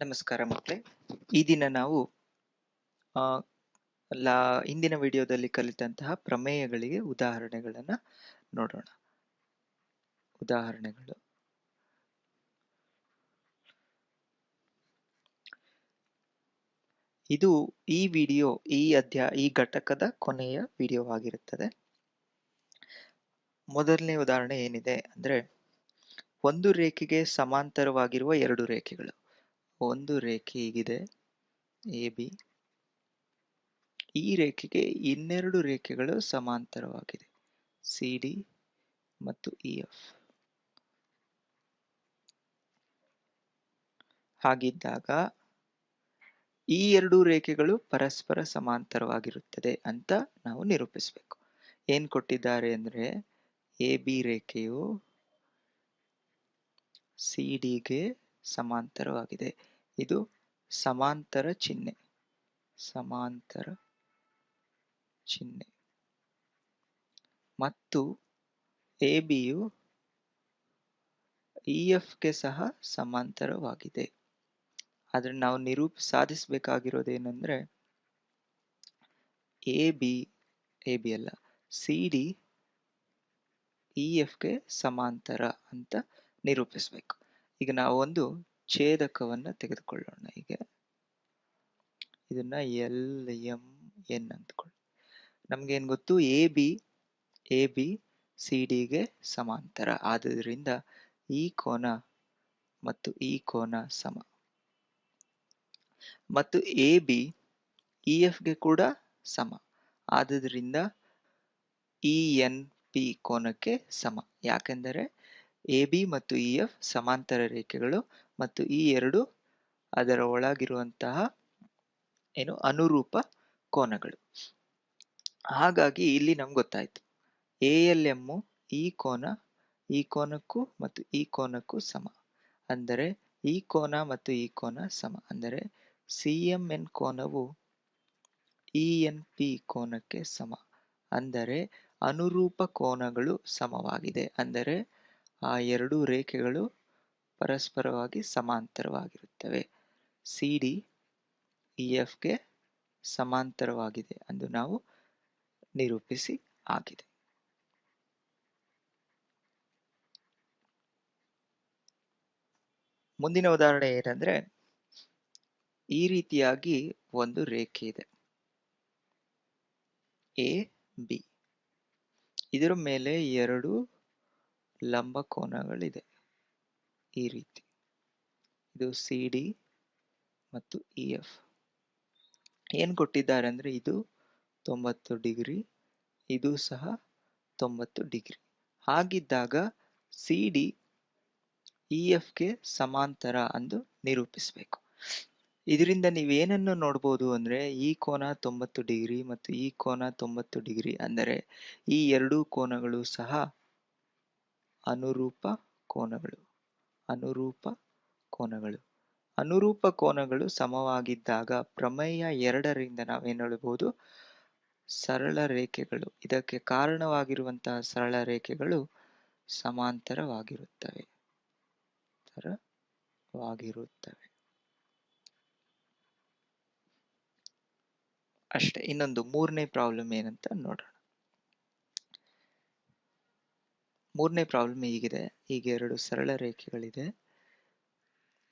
ನಮಸ್ಕಾರ ಮಕ್ಕಳೇ. ಈ ದಿನ ನಾವು ಲಾ ಹಿಂದಿನ ವಿಡಿಯೋದಲ್ಲಿ ಕಲಿತಂತಹ ಪ್ರಮೇಯಗಳಿಗೆ ಉದಾಹರಣೆಗಳನ್ನ ನೋಡೋಣ. ಉದಾಹರಣೆಗಳು. ಇದು ಈ ವಿಡಿಯೋ, ಈ ಅಧ್ಯಾಯ ಈ ಘಟಕದ ಕೊನೆಯ ವಿಡಿಯೋ ಆಗಿರುತ್ತದೆ ಮೊದಲನೇ ಉದಾಹರಣೆ ಏನಿದೆ ಅಂದ್ರೆ, ಒಂದು ರೇಖೆಗೆ ಸಮಾಂತರವಾಗಿರುವ ಎರಡು ರೇಖೆಗಳು. ಒಂದು ರೇಖೆ ಹೀಗಿದೆ. ಎ ಬಿ ಈ ರೇಖೆಗೆ ಇನ್ನೆರಡು ರೇಖೆಗಳು ಸಮಾಂತರವಾಗಿದೆ. ಸಿ ಡಿ ಮತ್ತು ಇ ಎಫ್ ಹಾಗಿದ್ದಾಗ ಈ ಎರಡು ರೇಖೆಗಳು ಪರಸ್ಪರ ಸಮಾಂತರವಾಗಿರುತ್ತದೆ ಅಂತ ನಾವು ನಿರೂಪಿಸಬೇಕು. ಏನ್ ಕೊಟ್ಟಿದ್ದಾರೆ ಅಂದ್ರೆ ಎ ಬಿ ರೇಖೆಯು ಸಿ ಡಿಗೆ ಸಮಾಂತರವಾಗಿದೆ. ಇದು ಸಮಾಂತರ ಚಿಹ್ನೆ. ಸಮಾಂತರ ಚಿಹ್ನೆ. ಮತ್ತು ಎ ಬಿಯು ಇ ಗೆ ಸಹ ಸಮಾಂತರವಾಗಿದೆ. ಆದರೆ ನಾವು ನಿರೂಪ ಸಾಧಿಸಬೇಕಾಗಿರೋದೇನೆಂದರೆ ಎ ಬಿ ಎ ಬಿ ಅಲ್ಲ ಸಿ ಡಿ ಇ ಎಫ್ಗೆ ಸಮಾಂತರ ಅಂತ ನಿರೂಪಿಸಬೇಕು. ಈಗ ನಾವು ಒಂದು ಛೇದಕವನ್ನ ತೆಗೆದುಕೊಳ್ಳೋಣ ಈಗ. ಇದನ್ನ ಎಲ್ ಎಂ ಎನ್ ಅಂದ್ಕೊಳ್ಳಿ. ನಮ್ಗೇನ್ ಗೊತ್ತು? A B A B C ಡಿಗೆ ಸಮಾಂತರ. ಆದುದರಿಂದ ಈ ಕೋನ ಮತ್ತು ಈ ಕೋನ ಸಮ. ಮತ್ತು ಎ ಬಿ ಇ ಗೆ ಕೂಡ ಸಮ. ಆದುದರಿಂದ ಇ ಎನ್ ಪಿ ಕೋನಕ್ಕೆ ಸಮ. ಯಾಕೆಂದರೆ ಎ, ಬಿ ಮತ್ತು ಇ, ಎಫ್ ಸಮಾಂತರ ರೇಖೆಗಳು ಮತ್ತು ಈ ಎರಡು ಅದರ ಒಳಗಿರುವಂತಹ ಏನು ಅನುರೂಪ ಕೋನಗಳು. ಹಾಗಾಗಿ ಇಲ್ಲಿ ನಮ್ಗೆ ಗೊತ್ತಾಯ್ತು. ಎ, ಎಲ್ ಎಮ್ಮು ಈ ಕೋನ ಈ ಕೋನಕ್ಕೂ ಮತ್ತು ಈ ಕೋನಕ್ಕೂ ಸಮ. ಅಂದರೆ ಈ ಕೋನ ಮತ್ತು ಈ ಕೋನ ಸಮ. ಅಂದರೆ ಸಿ, ಎಂ, ಎನ್ ಕೋನವು ಇ, ಎನ್, ಪಿ ಕೋನಕ್ಕೆ ಸಮ. ಅಂದರೆ ಅನುರೂಪ ಕೋನಗಳು ಸಮವಾಗಿದೆ. ಅಂದರೆ ಆ ಎರಡು ರೇಖೆಗಳು ಪರಸ್ಪರವಾಗಿ ಸಮಾಂತರವಾಗಿರುತ್ತವೆ. ಸಿ ಡಿ ಇ ಗೆ ಸಮಾಂತರವಾಗಿದೆ ಎಂದು ನಾವು ನಿರೂಪಿಸಿ ಆಗಿದೆ. ಮುಂದಿನ ಉದಾಹರಣೆ ಏನಂದ್ರೆ, ಈ ರೀತಿಯಾಗಿ ಒಂದು ರೇಖೆ ಇದೆ. ಎ ಬಿ ಇದರ ಮೇಲೆ ಎರಡು ಲಂಬ ಕೋನಗಳಿದೆ ಈ ರೀತಿ. ಇದು ಸಿ ಡಿ ಮತ್ತು ಇ ಎಫ್ ಏನ್ ಕೊಟ್ಟಿದ್ದಾರೆ ಅಂದ್ರೆ ಇದು ತೊಂಬತ್ತು ಡಿಗ್ರಿ, ಇದು ಸಹ ತೊಂಬತ್ತು ಡಿಗ್ರಿ. ಹಾಗಿದ್ದಾಗ ಸಿ ಡಿ ಇ ಗೆ ಸಮಾಂತರ ಅಂದು ನಿರೂಪಿಸಬೇಕು. ಇದರಿಂದ ನೀವೇನನ್ನು ನೋಡ್ಬೋದು ಅಂದ್ರೆ ಈ ಕೋನ ತೊಂಬತ್ತು ಡಿಗ್ರಿ ಮತ್ತು ಈ ಕೋನ ತೊಂಬತ್ತು ಡಿಗ್ರಿ ಅಂದರೆ ಈ ಎರಡೂ ಕೋನಗಳು ಸಹ ಅನುರೂಪ ಕೋನಗಳು. ಅನುರೂಪ ಕೋನಗಳು. ಅನುರೂಪ ಕೋನಗಳು ಸಮವಾಗಿದ್ದಾಗ ಪ್ರಮೇಯ ಎರಡರಿಂದ ನಾವೇನು ಹೇಳಬಹುದು ಸರಳ ರೇಖೆಗಳು. ಇದಕ್ಕೆ ಕಾರಣವಾಗಿರುವಂತಹ ಸರಳ ರೇಖೆಗಳು ಸಮಾಂತರವಾಗಿರುತ್ತವೆ. ವಾಗಿರುತ್ತವೆ ಅಷ್ಟೇ, ಇನ್ನೊಂದು ಮೂರನೇ ಪ್ರಾಬ್ಲಮ್ ಏನಂತ ನೋಡೋಣ. ಮೂರನೇ ಪ್ರಾಬ್ಲಮ್ ಹೀಗಿದೆ. ಹೀಗೆ ಎರಡು ಸರಳ ರೇಖೆಗಳಿದೆ.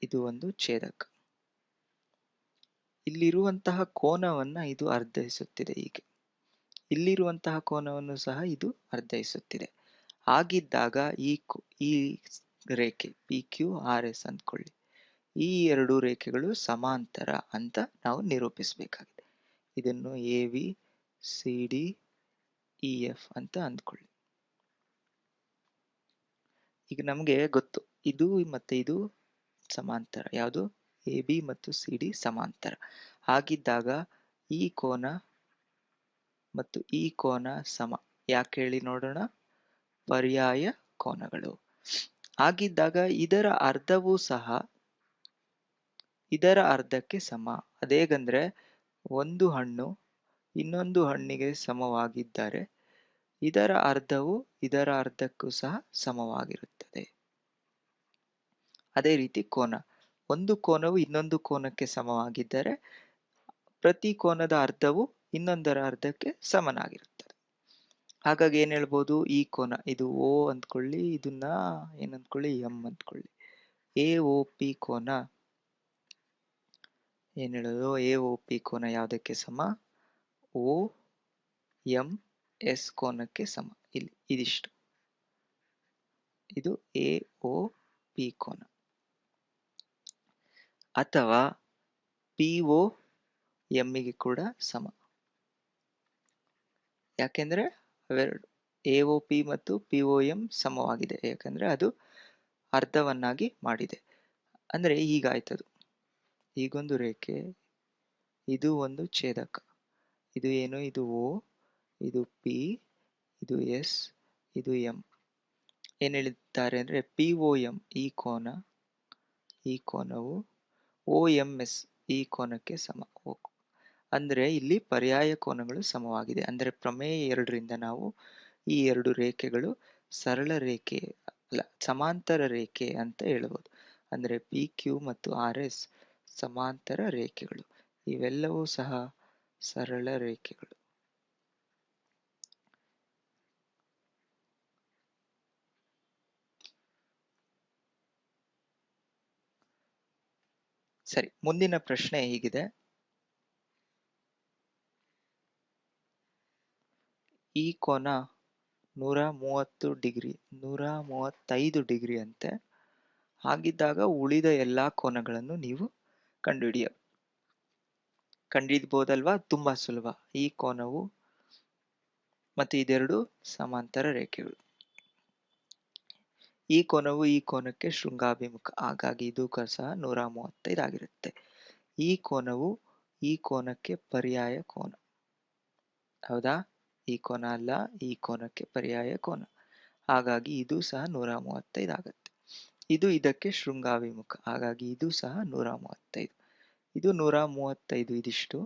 ಇದು ಒಂದು ಛೇದಕ. ಇಲ್ಲಿರುವಂತಹ ಕೋನವನ್ನ ಇದು ಅರ್ಧೈಸುತ್ತಿದೆ ಹೀಗೆ. ಇಲ್ಲಿರುವಂತಹ ಕೋನವನ್ನು ಸಹ ಇದು ಅರ್ಧೈಸುತ್ತಿದೆ ಆಗಿದ್ದಾಗ ಈ ಈ ರೇಖೆ ಪಿ ಕ್ಯೂ ಆರ್ ಎಸ್ ಅಂದ್ಕೊಳ್ಳಿ. ಈ ಎರಡು ರೇಖೆಗಳು ಸಮಾಂತರ ಅಂತ ನಾವು ನಿರೂಪಿಸಬೇಕಾಗಿದೆ. ಇದನ್ನು A B C D E F ಅಂತ ಅಂದ್ಕೊಳ್ಳಿ. ಈಗ ನಮಗೆ ಗೊತ್ತು. ಇದು ಮತ್ತೆ ಇದು ಸಮಾಂತರ. ಯಾವುದು? ಎ, ಬಿ ಮತ್ತು ಸಿ, ಡಿ ಸಮಾಂತರ. ಹಾಗಿದ್ದಾಗ ಈ ಕೋನ ಮತ್ತು ಈ ಕೋನ ಸಮ. ಯಾಕೆ ಹೇಳಿ ನೋಡೋಣ? ಪರ್ಯಾಯ ಕೋನಗಳು. ಹಾಗಿದ್ದಾಗ ಇದರ ಅರ್ಧವೂ ಸಹ ಇದರ ಅರ್ಧಕ್ಕೆ ಸಮ. ಅದೇಗಂದ್ರೆ ಒಂದು ಹಣ್ಣು ಇನ್ನೊಂದು ಹಣ್ಣಿಗೆ ಸಮವಾಗಿದ್ದರೆ ಇದರ ಅರ್ಧವು ಇದರ ಅರ್ಧಕ್ಕೂ ಸಹ ಸಮವಾಗಿರುತ್ತದೆ. ಅದೇ ರೀತಿ ಕೋನ. ಒಂದು ಕೋನವು ಇನ್ನೊಂದು ಕೋನಕ್ಕೆ ಸಮವಾಗಿದ್ದರೆ ಪ್ರತಿ ಕೋನದ ಅರ್ಧವು ಇನ್ನೊಂದರ ಅರ್ಧಕ್ಕೆ ಸಮನಾಗಿರುತ್ತದೆ. ಹಾಗಾಗಿ ಏನ್ ಹೇಳ್ಬೋದು? ಈ ಕೋನ, ಇದು ಓ ಅಂದ್ಕೊಳ್ಳಿ ಇದನ್ನ ಏನಂದ್ಕೊಳ್ಳಿ ಎಂ ಅಂದ್ಕೊಳ್ಳಿ? ಎ ಓ ಪಿ ಕೋನ. ಏನ್ ಹೇಳೋದು? ಎ ಓ ಪಿ ಕೋನ ಯಾವುದಕ್ಕೆ ಸಮ? ಓ ಎಂ ಎಸ್ ಕೋನಕ್ಕೆ ಸಮ. ಇಲ್ಲಿ, ಇದಿಷ್ಟು. ಇದು ಎ ಓ ಪಿ ಕೋನ. ಅಥವಾ ಪಿಒ ಎಂಗೆ ಕೂಡ ಸಮ. ಯಾಕೆಂದ್ರೆ ಅವೆರಡು ಎ ಒ ಪಿ ಮತ್ತು ಪಿ ಒ ಎಂ ಸಮವಾಗಿದೆ. ಯಾಕಂದ್ರೆ ಅದು ಅರ್ಧವನ್ನಾಗಿ ಮಾಡಿದೆ. ಅಂದ್ರೆ ಹೀಗಾಯ್ತದು ಈಗೊಂದು ರೇಖೆ, ಇದು ಒಂದು ಛೇದಕ. ಇದು ಏನು? ಇದು ಓ ಇದು ಪಿ ಇದು ಎಸ್ ಇದು ಎಂ ಏನು ಹೇಳಿದ್ದಾರೆ ಅಂದ್ರೆ ಪಿ ಒ ಎಂ ಈ ಕೋನ, ಈ ಕೋನವು ಓ ಎಂ ಎಸ್ ಈ ಕೋನಕ್ಕೆ ಸಮ ಅಂದರೆ ಇಲ್ಲಿ ಪರ್ಯಾಯ ಕೋನಗಳು ಸಮವಾಗಿದೆ. ಅಂದರೆ ಪ್ರಮೇಯ ಎರಡರಿಂದ ನಾವು ಈ ಎರಡು ರೇಖೆಗಳು ಸರಳ ರೇಖೆ, ಅಲ್ಲ, ಸಮಾಂತರ ರೇಖೆ ಅಂತ ಹೇಳ್ಬೋದು. ಅಂದರೆ ಪಿ ಕ್ಯೂ ಮತ್ತು ಆರ್ ಎಸ್ ಸಮಾಂತರ ರೇಖೆಗಳು. ಇವೆಲ್ಲವೂ ಸಹ ಸರಳ ರೇಖೆಗಳು. ಸರಿ, ಮುಂದಿನ ಪ್ರಶ್ನೆ ಹೀಗಿದೆ. ಈ ಕೋನ ನೂರ ಮೂವತ್ತು ಡಿಗ್ರಿ, ನೂರ ಮೂವತ್ತೈದು ಡಿಗ್ರಿ ಅಂತೆ. ಆಗಿದ್ದಾಗ ಉಳಿದ ಎಲ್ಲಾ ಕೋನಗಳನ್ನು ನೀವು ಕಂಡುಹಿಡಿಯ ಕಂಡಿದ್ಬೋದಲ್ವಾ ತುಂಬಾ ಸುಲಭ. ಈ ಕೋನವು ಮತ್ತು ಇದೆರಡು ಸಮಾಂತರ ರೇಖೆಗಳು. ಈ ಕೋನವು ಈ ಕೋನಕ್ಕೆ ಶೃಂಗಾಭಿಮುಖ. ಹಾಗಾಗಿ ಇದು ಸಹ ನೂರ ಮೂವತ್ತೈದು ಆಗಿರುತ್ತೆ. ಈ ಕೋನವು ಈ ಕೋನಕ್ಕೆ ಪರ್ಯಾಯ ಕೋನ. ಹೌದಾ? ಈ ಕೋನ ಅಲ್ಲ, ಈ ಕೋನಕ್ಕೆ ಪರ್ಯಾಯ ಕೋನ. ಹಾಗಾಗಿ ಇದು ಸಹ ನೂರ ಮೂವತ್ತೈದು ಆಗುತ್ತೆ. ಇದು ಇದಕ್ಕೆ ಶೃಂಗಾಭಿಮುಖ. ಹಾಗಾಗಿ ಇದು ಸಹ ನೂರ ಮೂವತ್ತೈದು. ಇದು ನೂರ ಮೂವತ್ತೈದು ಇದಿಷ್ಟು.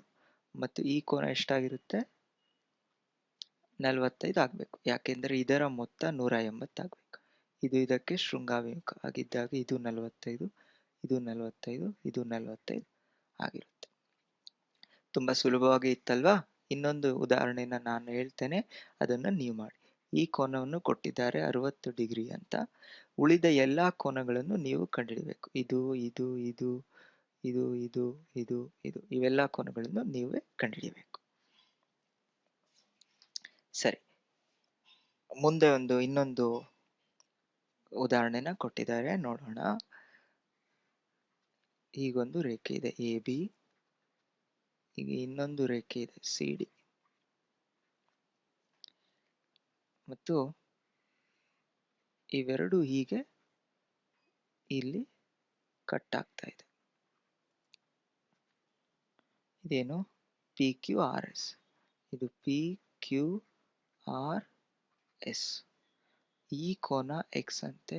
ಮತ್ತು ಈ ಕೋನ ಎಷ್ಟಾಗಿರುತ್ತೆ? ನಲವತ್ತೈದು ಆಗ್ಬೇಕು. ಯಾಕೆಂದ್ರೆ ಇದರ ಮೊತ್ತ ನೂರ ಎಂಬತ್ತಾಗ್ಬೇಕು. ಇದು ಇದಕ್ಕೆ ಶೃಂಗಾಭಿಮುಖ ಆಗಿದ್ದಾಗ ಇದು ನಲವತ್ತೈದು ಇದು ನಲವತ್ತೈದು ಇದು ನಲವತ್ತೈದು ಆಗಿರುತ್ತೆ. ತುಂಬಾ ಸುಲಭವಾಗಿ ಇತ್ತಲ್ವಾ? ಇನ್ನೊಂದು ಉದಾಹರಣೆನ ನಾನು ಹೇಳ್ತೇನೆ, ಅದನ್ನ ನೀವು ಮಾಡಿ. ಈ ಕೋನವನ್ನು ಕೊಟ್ಟಿದ್ದಾರೆ ಅರವತ್ತು ಡಿಗ್ರಿ ಅಂತ. ಉಳಿದ ಎಲ್ಲಾ ಕೋನಗಳನ್ನು ನೀವು ಕಂಡುಹಿಡಬೇಕು. ಇದು ಇದು ಇದು ಇದು ಇದು ಇದು ಇದು, ಇವೆಲ್ಲ ಕೋನಗಳನ್ನು ನೀವೇ ಕಂಡುಹಿಡಿಯಬೇಕು ಸರಿ. ಮುಂದೆ ಒಂದು ಇನ್ನೊಂದು ಉದಾಹರಣೆನ ಕೊಟ್ಟಿದ್ದಾರೆ. ನೋಡೋಣ. ಈಗೊಂದು ರೇಖೆ ಇದೆ. ಎ ಬಿ ಈಗ ಇನ್ನೊಂದು ರೇಖೆ ಇದೆ. ಸಿ ಡಿ ಮತ್ತು ಇವೆರಡು ಹೀಗೆ ಇಲ್ಲಿ ಕಟ್ ಆಗ್ತಾ ಇದೆ. ಇದೇನು? ಪಿ ಕ್ಯೂ ಆರ್ ಎಸ್ ಇದು ಪಿ ಕ್ಯೂ ಆರ್ ಎಸ್ ಈ ಕೋನ ಎಕ್ಸ್ ಅಂತೆ,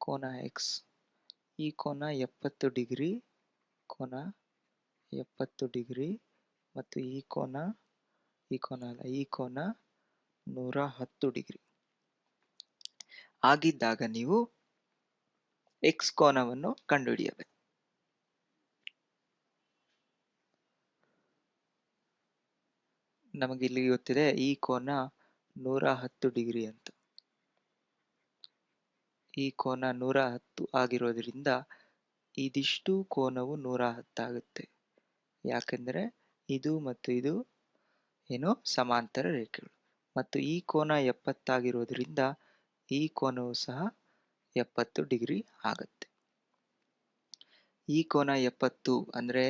ಕೋನ ಎಕ್ಸ್ ಈ ಕೋನ ಎಪ್ಪತ್ತು ಡಿಗ್ರಿ, ಕೋನ ಎಪ್ಪತ್ತು ಡಿಗ್ರಿ ಮತ್ತು ಈ ಕೋನ ಈ ಕೋನ ಅಲ್ಲ, ಈ ಕೋನ ನೂರ ಹತ್ತು ಡಿಗ್ರಿ. ಆಗಿದ್ದಾಗ ನೀವು ಎಕ್ಸ್ ಕೋನವನ್ನು ಕಂಡುಹಿಡಿಯಬೇಕು. ನಮಗಿಲ್ಲಿ ಗೊತ್ತಿದೆ ಈ ಕೋನ ನೂರ ಹತ್ತು ಡಿಗ್ರಿ ಅಂತ. ಈ ಕೋನ ನೂರ ಹತ್ತು ಆಗಿರೋದ್ರಿಂದ ಇದಿಷ್ಟು ಕೋನವು ನೂರ ಹತ್ತಾಗುತ್ತೆ. ಯಾಕೆಂದರೆ ಇದು ಮತ್ತು ಇದು ಏನು ಸಮಾಂತರ ರೇಖೆಗಳು. ಮತ್ತು ಈ ಕೋನ ಎಪ್ಪತ್ತಾಗಿರೋದ್ರಿಂದ ಈ ಕೋನವು ಸಹ ಎಪ್ಪತ್ತು ಡಿಗ್ರಿ ಆಗುತ್ತೆ. ಈ ಕೋನ ಎಪ್ಪತ್ತು ಅಂದ್ರೆ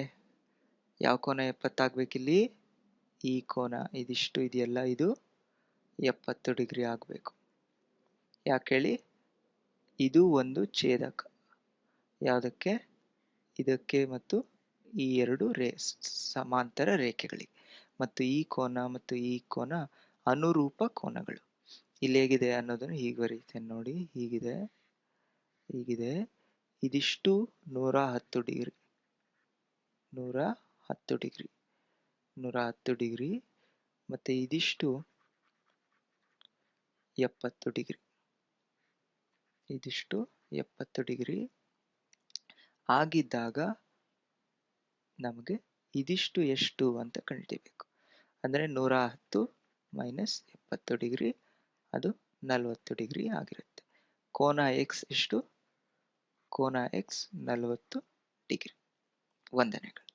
ಯಾವ ಕೋನ ಎಪ್ಪತ್ತಾಗ್ಬೇಕಿಲ್ಲಿ? ಈ ಕೋನ ಇದಿಷ್ಟು ಇದೆಯಲ್ಲ, ಇದು ಎಪ್ಪತ್ತು ಡಿಗ್ರಿ ಆಗಬೇಕು. ಯಾಕೇಳಿ ಇದು ಒಂದು ಛೇದಕ. ಯಾವುದಕ್ಕೆ? ಇದಕ್ಕೆ ಮತ್ತು ಈ ಎರಡು ರೇ, ಸಮಾಂತರ ರೇಖೆಗಳಿಗೆ ಮತ್ತು ಈ ಕೋನ ಮತ್ತು ಈ ಕೋನ ಅನುರೂಪ ಕೋನಗಳು. ಇಲ್ಲಿ ಹೇಗಿದೆ ಅನ್ನೋದನ್ನು ಹೀಗೆ ಬರೀತೇನೆ ನೋಡಿ. ಹೀಗಿದೆ ಹೀಗಿದೆ. ಇದಿಷ್ಟು ನೂರ ಹತ್ತು ಡಿಗ್ರಿ, ನೂರ ಹತ್ತು ಡಿಗ್ರಿ, ನೂರ ಹತ್ತು ಡಿಗ್ರಿ ಮತ್ತೆ ಇದಿಷ್ಟು ಎಪ್ಪತ್ತು ಡಿಗ್ರಿ. ಇದಿಷ್ಟು ಎಪ್ಪತ್ತು ಡಿಗ್ರಿ ಆಗಿದ್ದಾಗ ನಮಗೆ ಇದಿಷ್ಟು ಎಷ್ಟು ಅಂತ ಕಂಡಿಬೇಕು. ಅಂದರೆ ನೂರ ಹತ್ತು ಮೈನಸ್ ಎಪ್ಪತ್ತು ಡಿಗ್ರಿ, ಅದು ನಲವತ್ತು ಡಿಗ್ರಿ ಆಗಿರುತ್ತೆ. ಕೋನ ಎಕ್ಸ್ ಎಷ್ಟು? ಕೋನ ಎಕ್ಸ್ ನಲವತ್ತು ಡಿಗ್ರಿ. ವಂದನೆಗಳು